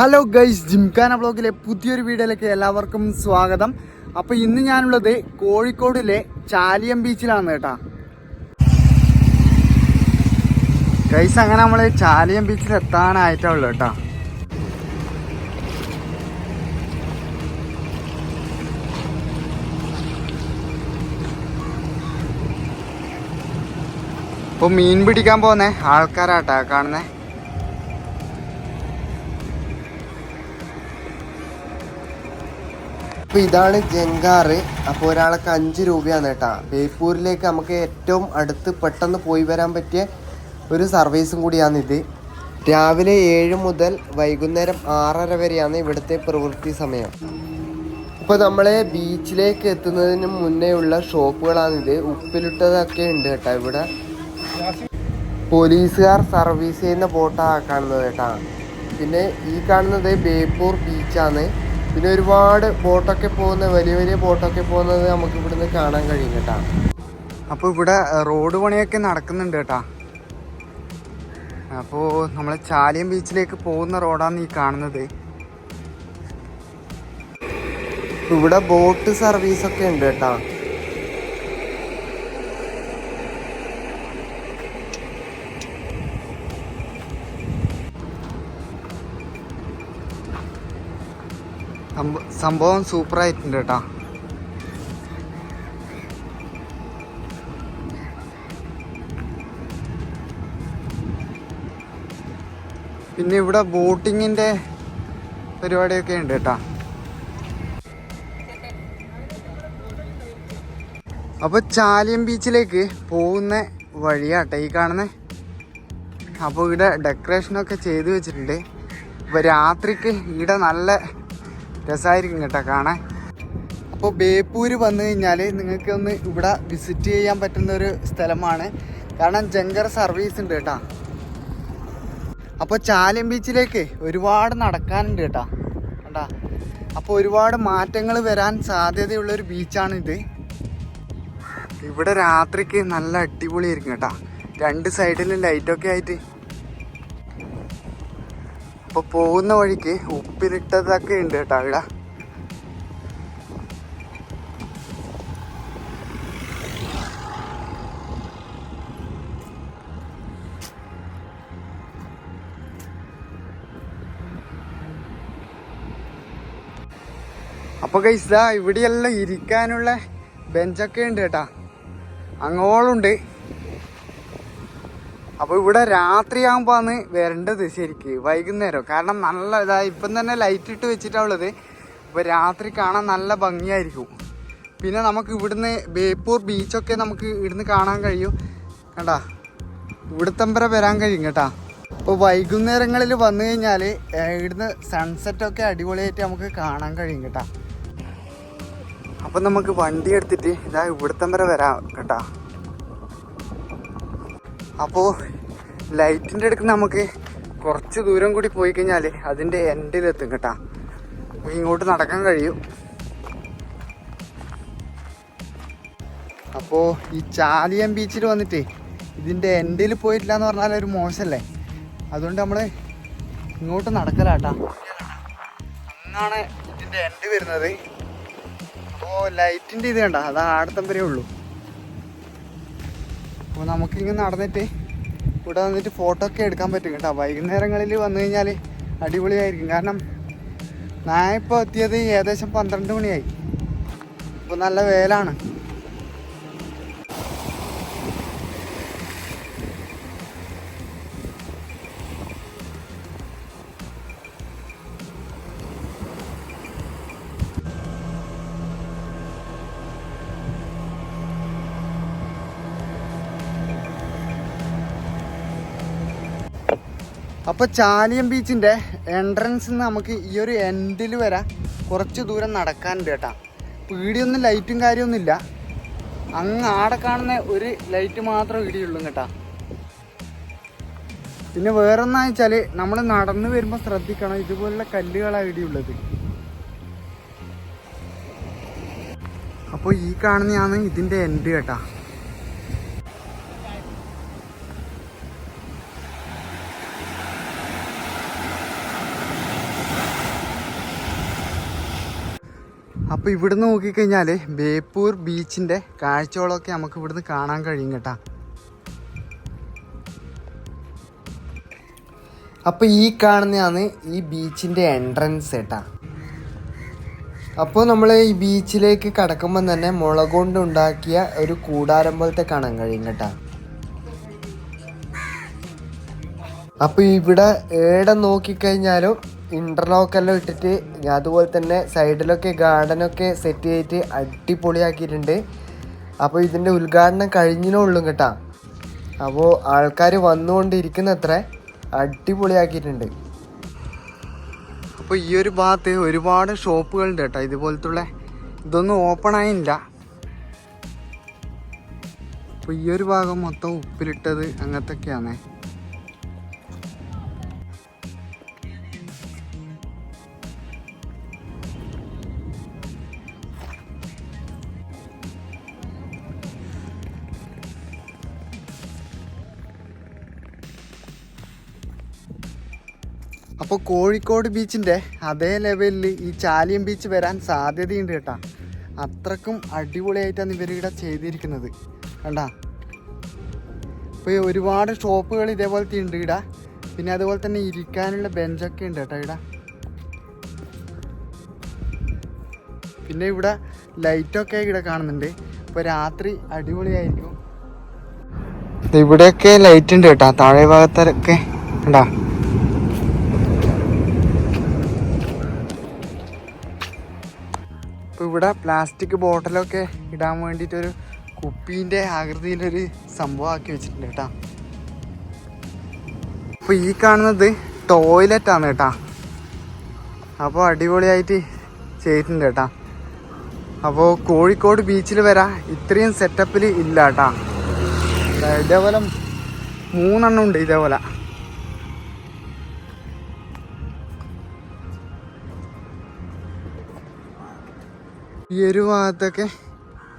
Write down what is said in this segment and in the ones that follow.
Hello guys gymkhana ബ്ലോഗിലെ പുതിയൊരു വീഡിയോയിലേക്ക് എല്ലാവർക്കും സ്വാഗതം. അപ്പൊ ഇന്ന് ഞാനുള്ളത് കോഴിക്കോടിലെ ചാലിയം ബീച്ചിലാണ് കേട്ടാ. ഗൈസ് അങ്ങനെ നമ്മൾ ചാലിയം ബീച്ചിൽ എത്താനായിട്ടേ ഉള്ളു കേട്ടാ. ഇപ്പൊ മീൻ പിടിക്കാൻ പോന്നെ ആൾക്കാരാട്ടാ കാണുന്നേ. അപ്പൊ ഇതാണ് ജങ്കാറ്. അപ്പോൾ ഒരാൾക്ക് അഞ്ച് രൂപയാണ് കേട്ടോ. ബേപ്പൂരിലേക്ക് നമുക്ക് ഏറ്റവും അടുത്ത് പെട്ടെന്ന് പോയി വരാൻ പറ്റിയ ഒരു സർവീസും കൂടിയാണിത് രാവിലെ ഏഴ് മുതൽ വൈകുന്നേരം ആറര വരെയാണ് ഇവിടുത്തെ പ്രവൃത്തി സമയം. ഇപ്പോൾ നമ്മളെ ബീച്ചിലേക്ക് എത്തുന്നതിന് മുന്നേ ഉള്ള ഷോപ്പുകളാണിത് ഉപ്പിലിട്ടതൊക്കെ ഉണ്ട് കേട്ടോ ഇവിടെ. പോലീസുകാർ സർവീസ് ചെയ്യുന്ന ബോട്ടാണ് കാണുന്നത് കേട്ടാ. പിന്നെ ഈ കാണുന്നത് ബേപ്പൂർ ബീച്ചാണ്. പിന്നെ ഒരുപാട് ബോട്ടൊക്കെ പോകുന്ന വലിയ വലിയ ബോട്ടൊക്കെ പോകുന്നത് നമുക്ക് ഇവിടുന്ന് കാണാൻ കഴിയും കേട്ടാ. അപ്പോൾ ഇവിടെ റോഡ് പണിയൊക്കെ നടക്കുന്നുണ്ട് കേട്ടാ. അപ്പോൾ നമ്മൾ ചാലിയം ബീച്ചിലേക്ക് പോകുന്ന റോഡാണ് ഈ കാണുന്നത്. ഇവിടെ ബോട്ട് സർവീസൊക്കെ ഉണ്ട് കേട്ടാ. സംഭവം സൂപ്പർ സൂപ്പറായിട്ടുണ്ട് കേട്ടാ. പിന്നെ ഇവിടെ ബോട്ടിങ്ങിന്റെ പരിപാടിയൊക്കെ ഉണ്ട് കേട്ടാ. അപ്പൊ ചാലിയം ബീച്ചിലേക്ക് പോകുന്ന വഴിയാട്ടെ ഈ കാണുന്നത് അപ്പോൾ ഇവിടെ ഡെക്കറേഷനൊക്കെ ചെയ്തു വെച്ചിട്ടുണ്ട്. അപ്പോൾ രാത്രിക്ക് ഇവിടെ നല്ല രസമായിരിക്കും കേട്ടോ കാണാൻ. അപ്പോൾ ബേപ്പൂർ വന്നു കഴിഞ്ഞാൽ നിങ്ങൾക്ക് ഒന്ന് ഇവിടെ വിസിറ്റ് ചെയ്യാൻ പറ്റുന്ന ഒരു സ്ഥലമാണ്. കാരണം ജങ്കർ സർവീസ് ഉണ്ട് കേട്ടോ. അപ്പോൾ ചാലം ബീച്ചിലേക്ക് ഒരുപാട് നടക്കാനുണ്ട് കേട്ടോ. കണ്ടാ? അപ്പോൾ ഒരുപാട് മാറ്റങ്ങൾ വരാൻ സാധ്യതയുള്ള ഒരു ബീച്ചാണിത്. ഇവിടെ രാത്രിക്ക് നല്ല അടിപൊളിയായിരിക്കും കേട്ടോ. രണ്ട് സൈഡിലും ലൈറ്റൊക്കെ ആയിട്ട് അപ്പൊ പോകുന്ന വഴിക്ക് ഉപ്പിലിട്ടതൊക്കെ ഉണ്ട് കേട്ടോ അവിടെ അപ്പൊ കൈസ ഇവിടെയെല്ലാം ഇരിക്കാനുള്ള ബെഞ്ചൊക്കെ ഉണ്ട് കേട്ടാ. അങ്ങോളുണ്ട്. അപ്പോൾ ഇവിടെ രാത്രിയാകുമ്പോഴാണ് വരേണ്ടത് ശരിക്ക് വൈകുന്നേരം. കാരണം നല്ല ഇതാ ഇപ്പം തന്നെ ലൈറ്റ് ഇട്ട് വെച്ചിട്ടാണ് ഉള്ളത്. അപ്പോൾ രാത്രി കാണാൻ നല്ല ഭംഗിയായിരിക്കും. പിന്നെ നമുക്ക് ഇവിടുന്ന് ബേപ്പൂർ ബീച്ചൊക്കെ നമുക്ക് ഇവിടുന്ന് കാണാൻ കഴിയും. കണ്ടാ? ഇവിടുത്തമ്പര വരെ വരാൻ കഴിയും കേട്ടാ. അപ്പോൾ വൈകുന്നേരങ്ങളിൽ വന്നു കഴിഞ്ഞാൽ ഇവിടുന്ന് സൺസെറ്റൊക്കെ അടിപൊളിയായിട്ട് നമുക്ക് കാണാൻ കഴിയും കേട്ടാ. അപ്പം നമുക്ക് വണ്ടി എടുത്തിട്ട് ഇതാ ഇവിടുത്തം വരെ വരാം കേട്ടാ. അപ്പോൾ ലൈറ്റിന്റെ അടുക്ക് നമുക്ക് കുറച്ച് ദൂരം കൂടി പോയി കഴിഞ്ഞാൽ അതിന്റെ എൻഡിലെത്തും കേട്ടാ. അപ്പോൾ ഇങ്ങോട്ട് നടക്കാൻ കഴിയും. അപ്പോൾ ഈ ചാലിയം ബീച്ചിൽ വന്നിട്ട് ഇതിന്റെ എൻഡിൽ പോയിട്ടില്ല എന്ന് പറഞ്ഞാൽ ഒരു മോശമല്ലേ അതുകൊണ്ട് നമ്മൾ ഇങ്ങോട്ട് നടക്കലാട്ടാ. അങ്ങാണ് ഇതിന്റെ എൻഡ് വരുന്നത്. അപ്പോൾ ലൈറ്റിന്റെ ഇത് കണ്ട അത് ആടത്തം ഉള്ളൂ. അപ്പോൾ നമുക്കിങ്ങനെ നടന്നിട്ട് ഇവിടെ വന്നിട്ട് ഫോട്ടോ ഒക്കെ എടുക്കാൻ പറ്റും കേട്ടോ. വൈകുന്നേരങ്ങളിൽ വന്നു കഴിഞ്ഞാൽ അടിപൊളിയായിരിക്കും. കാരണം ഞാൻ എത്തിയത് ഏകദേശം പന്ത്രണ്ട് മണിയായി. അപ്പോൾ നല്ല വേലാണ്. അപ്പോൾ ചാലിയം ബീച്ചിന്റെ എൻട്രൻസ് നമുക്ക് ഈ ഒരു എൻഡിൽ വരെ കുറച്ച് ദൂരം നടക്കാനുണ്ട് കേട്ടാ. പീടിയൊന്നും ലൈറ്റും കാര്യമൊന്നുമില്ല അങ്ങ് ആടെ കാണുന്ന ഒരു ലൈറ്റ് മാത്രമേ ഇടിയുള്ളൂ കേട്ടാ. പിന്നെ വേറൊന്നാ വെച്ചാൽ നമ്മൾ നടന്നു വരുമ്പോൾ ശ്രദ്ധിക്കണം ഇതുപോലുള്ള കല്ലുകളാണ് ഇടിയുള്ളത്. അപ്പോൾ ഈ കാണുന്നതാണ് ഇതിന്റെ എൻഡ് കേട്ടാ. അപ്പോൾ ഇവിടുന്ന് നോക്കിക്കഴിഞ്ഞാൽ ബേപ്പൂർ ബീച്ചിന്റെ കാഴ്ചകളൊക്കെ നമുക്ക് ഇവിടുന്ന് കാണാൻ കഴിയും കേട്ടാ. അപ്പോൾ ഈ കാണുന്നതാണ് ഈ ബീച്ചിന്റെ എൻട്രൻസ് കേട്ടാ അപ്പോൾ നമ്മൾ ഈ ബീച്ചിലേക്ക് കടക്കുമ്പോൾ തന്നെ മുളക് കൊണ്ട് ഉണ്ടാക്കിയ ഒരു കൂടാരം പോലത്തെ കാണാൻ കഴിയും കേട്ടാ. അപ്പോൾ ഇവിടെ ഏടെ നോക്കിക്കഴിഞ്ഞാലും ഇന്റർലോക്കെല്ലാം ഇട്ടിട്ട് അതുപോലെ തന്നെ സൈഡിലൊക്കെ ഗാർഡനൊക്കെ സെറ്റ് ചെയ്തിട്ട് അടിപൊളിയാക്കിയിട്ടുണ്ട്. അപ്പോൾ ഇതിന്റെ ഉദ്ഘാടനം കഴിഞ്ഞിനുള്ളൂ കേട്ടാ. അപ്പോൾ ആൾക്കാർ വന്നുകൊണ്ടിരിക്കുന്നത്ര അടിപൊളിയാക്കിയിട്ടുണ്ട്. അപ്പോൾ ഈ ഒരു ഭാഗത്ത് ഒരുപാട് ഷോപ്പുകളുണ്ട് കേട്ടോ ഇതുപോലത്തുള്ള. ഇതൊന്നും ഓപ്പൺ ആയില്ല. അപ്പോൾ ഈ ഒരു ഭാഗം മൊത്തം ഉപ്പിലിട്ടത് അങ്ങനത്തൊക്കെയാണേ അപ്പോൾ കോഴിക്കോട് ബീച്ചിന്റെ അതേ ലെവലിൽ ഈ ചാലിയം ബീച്ച് വരാൻ സാധ്യതയുണ്ട് കേട്ടാ. അത്രക്കും അടിപൊളിയായിട്ടാണ് ഇവരിവിടെ ചെയ്തിരിക്കുന്നത്. കണ്ടാ? ഇപ്പോൾ ഒരുപാട് ഷോപ്പുകൾ ഇതേപോലത്തെ ഉണ്ട് ഇട. പിന്നെ അതുപോലെ തന്നെ ഇരിക്കാനുള്ള ബെഞ്ചൊക്കെ ഉണ്ട് കേട്ടോ ഇട. പിന്നെ ഇവിടെ ലൈറ്റൊക്കെ ഇവിടെ കാണുന്നുണ്ട്. ഇപ്പോൾ രാത്രി അടിപൊളിയായിരിക്കും. ഇവിടെയൊക്കെ ലൈറ്റ് ഉണ്ട് കേട്ടോ. താഴെ ഭാഗത്തൊക്കെ. കണ്ടാ? ഇപ്പോൾ ഇവിടെ പ്ലാസ്റ്റിക് ബോട്ടിലൊക്കെ ഇടാൻ വേണ്ടിയിട്ടൊരു കുപ്പീന്റെ ആകൃതിയിലൊരു സംഭവമാക്കി വെച്ചിട്ടുണ്ട് കേട്ടോ. അപ്പോൾ ഈ കാണുന്നത് ടോയ്ലറ്റ് ആണ് കേട്ടോ. അപ്പോൾ അടിപൊളിയായിട്ട് ചെയ്തിട്ടുണ്ട് കേട്ടോ. അപ്പോൾ കോഴിക്കോട് ബീച്ചിൽ വരാം ഇത്രയും സെറ്റപ്പിൽ ഇല്ല കേട്ടോ. ഇതേപോലെ മൂന്നെണ്ണം ഉണ്ട് ഇതേപോലെ. ഈ ഒരു ഭാഗത്തൊക്കെ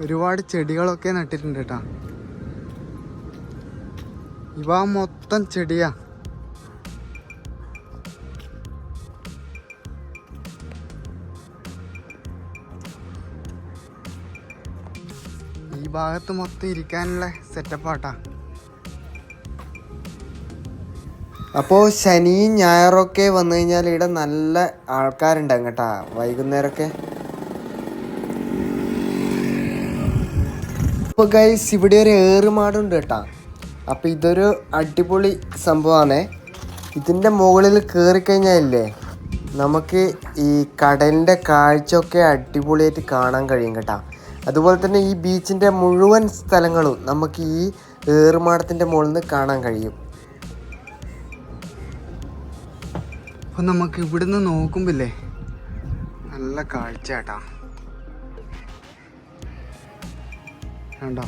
ഒരുപാട് ചെടികളൊക്കെ നട്ടിട്ടുണ്ട് കേട്ടോ. ഇവ മൊത്തം ചെടിയാ. ഈ ഭാഗത്ത് മൊത്തം ഇരിക്കാനുള്ള സെറ്റപ്പാട്ടാ അപ്പോൾ ശനിയും ഞായറൊക്കെ വന്നു കഴിഞ്ഞാൽ ഇവിടെ നല്ല ആൾക്കാരുണ്ടാകും കേട്ടാ. വൈകുന്നേരമൊക്കെ അപ്പോൾ ഗൈസ് ഇവിടെ ഒരു ഏറുമാടുണ്ട് കേട്ടാ. അപ്പോൾ ഇതൊരു അടിപൊളി സംഭവമാണ് ഇതിന്റെ മുകളിൽ കയറിക്കഴിഞ്ഞാലേ നമുക്ക് ഈ കടലിന്റെ കാഴ്ചയൊക്കെ അടിപൊളിയായിട്ട് കാണാൻ കഴിയും കേട്ടാ. അതുപോലെ തന്നെ ഈ ബീച്ചിന്റെ മുഴുവൻ സ്ഥലങ്ങളും നമുക്ക് ഈ ഏറുമാടത്തിന്റെ മുകളിൽ നിന്ന് കാണാൻ കഴിയും. അപ്പോൾ നമുക്ക് ഇവിടുന്ന് നോക്കുമ്പില്ലേ നല്ല കാഴ്ച കേട്ടാ കണ്ടോ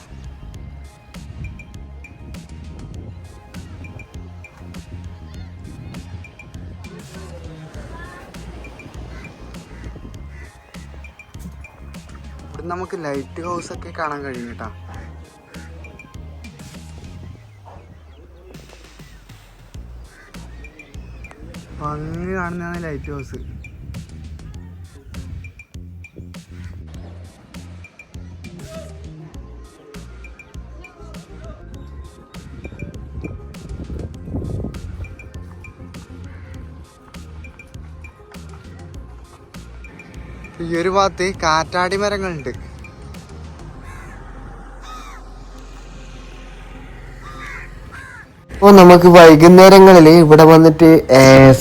ഇവിടെ നമുക്ക് ലൈറ്റ് ഹൗസ് ഒക്കെ കാണാൻ കഴിയും കേട്ടാ. ഭംഗി കാണുന്നതാണ് ലൈറ്റ് ഹൗസ് ഈ ഒരു ഭാഗത്ത് കാറ്റാടി മരങ്ങളുണ്ട്. അപ്പോൾ നമുക്ക് വൈകുന്നേരങ്ങളിൽ ഇവിടെ വന്നിട്ട്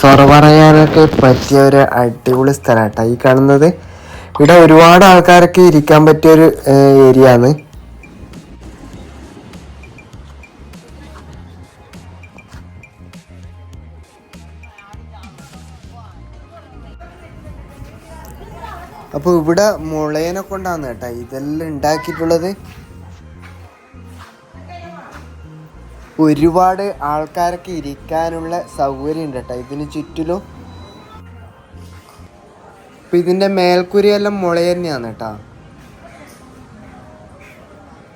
സൊറ പറയാനൊക്കെ പറ്റിയ ഒരു അടിപൊളി സ്ഥലമാട്ടോ ഈ കാണുന്നത്. ഇവിടെ ഒരുപാട് ആൾക്കാരൊക്കെ ഇരിക്കാൻ പറ്റിയ ഒരു ഏരിയ ആണ് അപ്പോൾ ഇവിടെ മുളയനെ കൊണ്ടാണ് കേട്ടോ ഇതെല്ലാം ഉണ്ടാക്കിയിട്ടുള്ളത്. ഒരുപാട് ആൾക്കാരൊക്കെ ഇരിക്കാനുള്ള സൗകര്യം ഉണ്ട് കേട്ടോ ഇതിന് ചുറ്റിലും. അപ്പൊ ഇതിന്റെ മേൽക്കുരിയെല്ലാം മുള തന്നെയാണ് കേട്ടാ.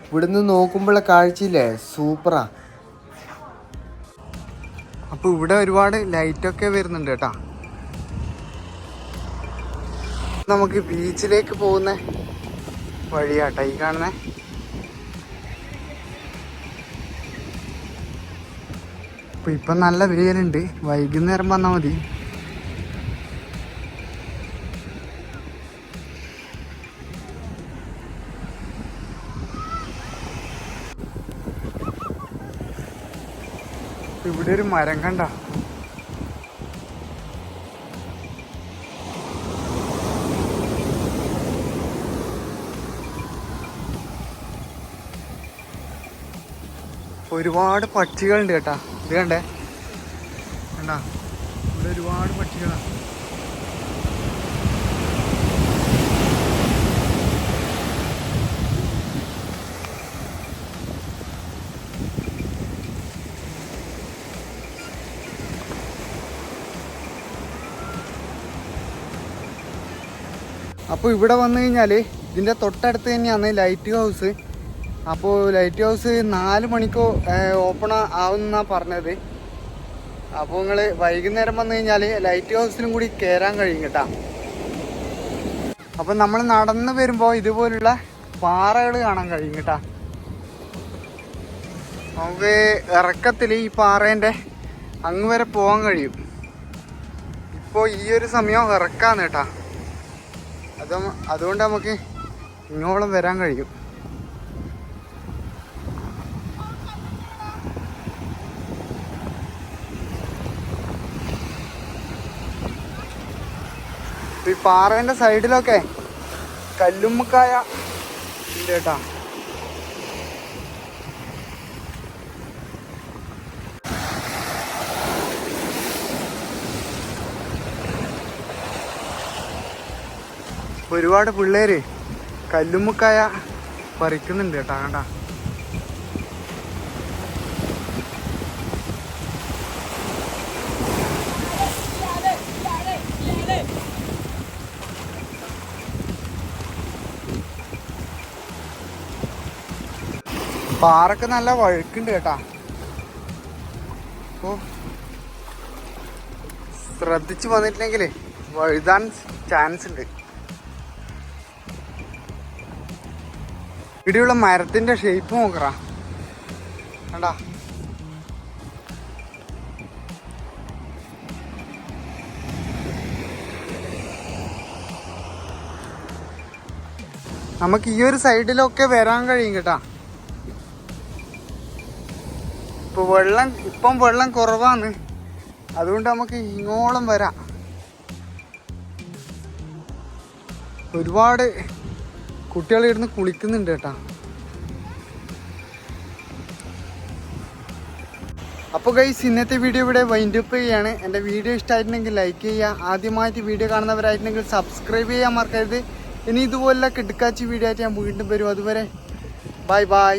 ഇവിടുന്ന് നോക്കുമ്പോഴുള്ള കാഴ്ചയില്ലേ? സൂപ്പറാ. അപ്പോൾ ഇവിടെ ഒരുപാട് ലൈറ്റൊക്കെ വരുന്നുണ്ട് കേട്ടാ. നമുക്ക് ബീച്ചിലേക്ക് പോകുന്ന. വഴിയാട്ടോ ഈ കാണുന്നേ. ഇപ്പൊ ഇപ്പൊ നല്ല വെയിലുണ്ട്. വൈകുന്നേരം വന്നാൽ മതി. ഇവിടെ ഒരു മരം കണ്ട. ഒരുപാട് പക്ഷികളുണ്ട് കേട്ടാ. ഇത് കണ്ടേ? കണ്ടാ? ഇവിടെ ഒരുപാട് പക്ഷികളാ. അപ്പോൾ ഇവിടെ വന്നു കഴിഞ്ഞാൽ ഇതിന്റെ തൊട്ടടുത്ത് തന്നെയാണ് ലൈറ്റ് ഹൗസ് അപ്പോൾ ലൈറ്റ് ഹൗസ് നാല് മണിക്കോ ഓപ്പൺ ആവുമെന്നാണ് പറഞ്ഞത്. അപ്പോൾ നിങ്ങൾ വൈകുന്നേരം വന്നു കഴിഞ്ഞാൽ ലൈറ്റ് ഹൗസിലും കൂടി കയറാൻ കഴിയും കേട്ടോ. അപ്പം നമ്മൾ നടന്നു വരുമ്പോൾ ഇതുപോലുള്ള പാറകൾ കാണാൻ കഴിയും കേട്ടോ. നമുക്ക് ഇറക്കത്തിൽ ഈ പാറേന്റെ അങ്ങ് വരെ പോകാൻ കഴിയും. ഇപ്പോൾ ഈ ഒരു സമയം ഇറക്കാന്ന് കേട്ടാ. അതും അതുകൊണ്ട് നമുക്ക് ഇങ്ങോളം വരാൻ കഴിയും. ഈ പാറവിന്റെ സൈഡിലൊക്കെ കല്ലുമ്മക്കായ ഉണ്ട് ഒരുപാട് പിള്ളേര് കല്ലുമ്മക്കായ പറിക്കുന്നുണ്ട് കേട്ടാ കണ്ടാ? പാറക്ക് നല്ല വഴുക്കുണ്ട് കേട്ടാ. ശ്രദ്ധിച്ചു വന്നിട്ടില്ലെങ്കിൽ വഴുതാൻ ചാൻസ് ഉണ്ട്. ഇവിടെയുള്ള മരത്തിന്റെ ഷേപ്പ് നോക്കറ. കണ്ടാ? നമുക്ക് ഈ ഒരു സൈഡിലൊക്കെ വരാൻ കഴിയും കേട്ടാ. ഇപ്പൊ വെള്ളം ഇപ്പം വെള്ളം കുറവാണ്. അതുകൊണ്ട് നമുക്ക് ഇങ്ങോളം വരാം. ഒരുപാട് കുട്ടികൾ ഇരുന്ന് കുളിക്കുന്നുണ്ട് കേട്ടാ. അപ്പോൾ ഗൈസ് ഇന്നത്തെ വീഡിയോ ഇവിടെ വൈൻഡ് അപ്പ് ചെയ്യാണ്. എന്റെ വീഡിയോ ഇഷ്ടമായിട്ടുണ്ടെങ്കിൽ ലൈക്ക് ചെയ്യുക. ആദ്യമായിട്ട് വീഡിയോ കാണുന്നവരായിട്ടുണ്ടെങ്കിൽ സബ്സ്ക്രൈബ് ചെയ്യാൻ മറക്കരുത്. ഇനി ഇതുപോലെ കിടക്കാച്ചി വീഡിയോ ആയിട്ട് ഞാൻ വീണ്ടും വരും. അതുവരെ ബൈ ബൈ